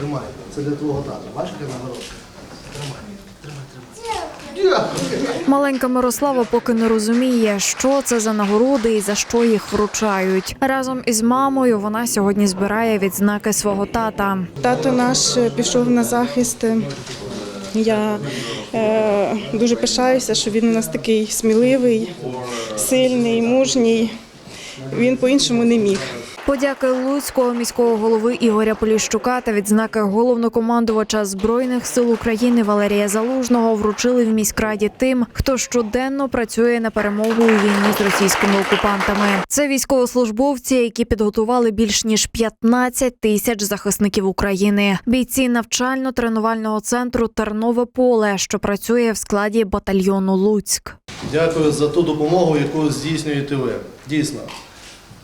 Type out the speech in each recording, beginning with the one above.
Тримай. Це для твого тата. Бачиш, яка нагородка? Тримай. Тримай, тримай. Дякую. Маленька Мирослава поки не розуміє, що це за нагороди і за що їх вручають. Разом із мамою вона сьогодні збирає відзнаки свого тата. Тато наш е, пішов на захист. Я е, дуже пишаюся, що він у нас такий сміливий, сильний, мужній. Він по-іншому не міг. Подяки Луцького міського голови Ігоря Поліщука та відзнаки головнокомандувача збройних сил України Валерія Залужного вручили в міськраді тим, хто щоденно працює на перемогу у війні з російськими окупантами. Це військовослужбовці, які підготували більш ніж 15 тисяч захисників України. Бійці навчально-тренувального центру Тернове поле, що працює в складі батальйону Луцьк. Дякую за ту допомогу, яку здійснюєте ви. Дійсно.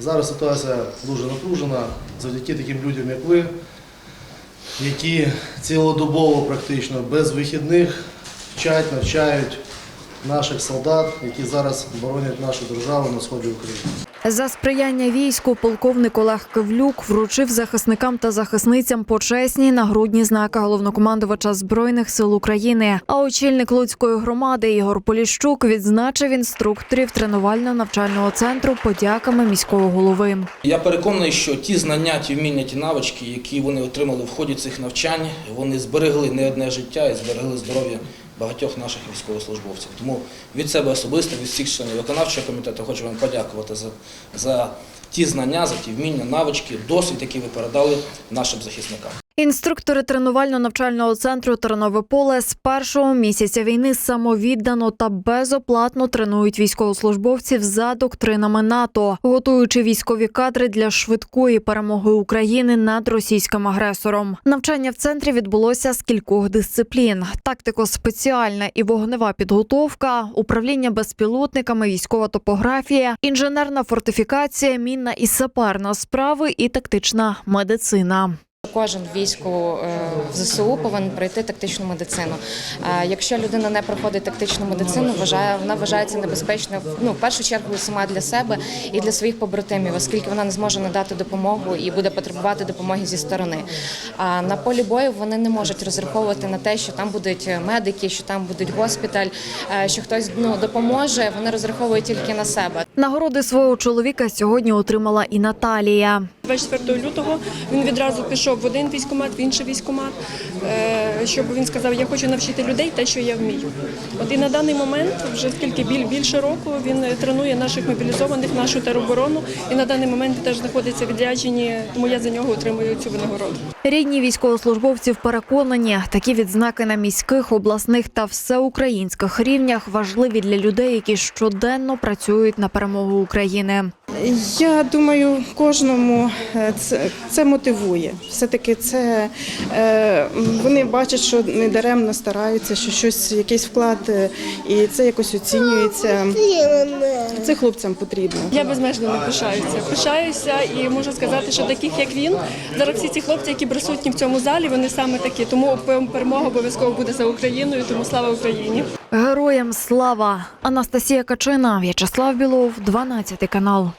Зараз ситуація дуже напружена завдяки таким людям, як ви, які цілодобово практично без вихідних вчать, навчають наших солдат, які зараз боронять нашу державу на сході України. За сприяння війську полковник Олег Кивлюк вручив захисникам та захисницям почесні нагрудні знаки головнокомандувача збройних сил України. А очільник Луцької громади Ігор Поліщук відзначив інструкторів тренувально-навчального центру подяками міського голови. Я переконаний, що ті знання, ті вміння, ті навички, які вони отримали в ході цих навчань, вони зберегли не одне життя і зберегли здоров'я багатьох наших військовослужбовців. Тому від себе особисто, від всіх членів виконавчого комітету хочу вам подякувати за, за ті знання, за ті вміння, навички, досвід, які ви передали нашим захисникам. Інструктори тренувально-навчального центру Тернове поле з першого місяця війни самовіддано та безоплатно тренують військовослужбовців за доктринами НАТО, готуючи військові кадри для швидкої перемоги України над російським агресором. Навчання в центрі відбулося з кількох дисциплін: тактико-спеціальна і вогнева підготовка, управління безпілотниками, військова топографія, інженерна фортифікація, мінна і саперна справи і тактична медицина. Кожен війську е, в ЗСУ повинен пройти тактичну медицину. Якщо людина не проходить тактичну медицину, вважає вона вважається небезпечною ну, в першу чергу сама для себе і для своїх побратимів, оскільки вона не зможе надати допомогу і буде потребувати допомоги зі сторони. А на полі бою вони не можуть розраховувати на те, що там будуть медики, що там будуть госпіталь, е, що хтось ну допоможе. Вони розраховують тільки на себе. Нагороди свого чоловіка сьогодні отримала і Наталія. 24 лютого він відразу пішов один військкомат, в інший військкомат, е, щоб він сказав, я хочу навчити людей те, що я вмію. От і на даний момент, вже скільки біль- більше року, він тренує наших мобілізованих, нашу тероборону, і на даний момент теж знаходиться в відрядженні, тому я за нього отримую цю винагороду. Рідні військовослужбовців переконані, такі відзнаки на міських, обласних та всеукраїнських рівнях важливі для людей, які щоденно працюють на перемогу України. Я думаю, кожному е, це, це мотивує. Все-таки це е, вони бачать, що не даремно стараються, що щось, якийсь вклад, е, і це якось оцінюється. Це хлопцям потрібно. Я безмежно не пишаюся. Пишаюся і можу сказати, що таких як він, зараз всі ці хлопці, які присутні в цьому залі, вони саме такі. Тому перемога обов'язково буде за Україною. Тому слава Україні. Героям слава! Анастасія Качина, В'ячеслав Білов, 12 канал.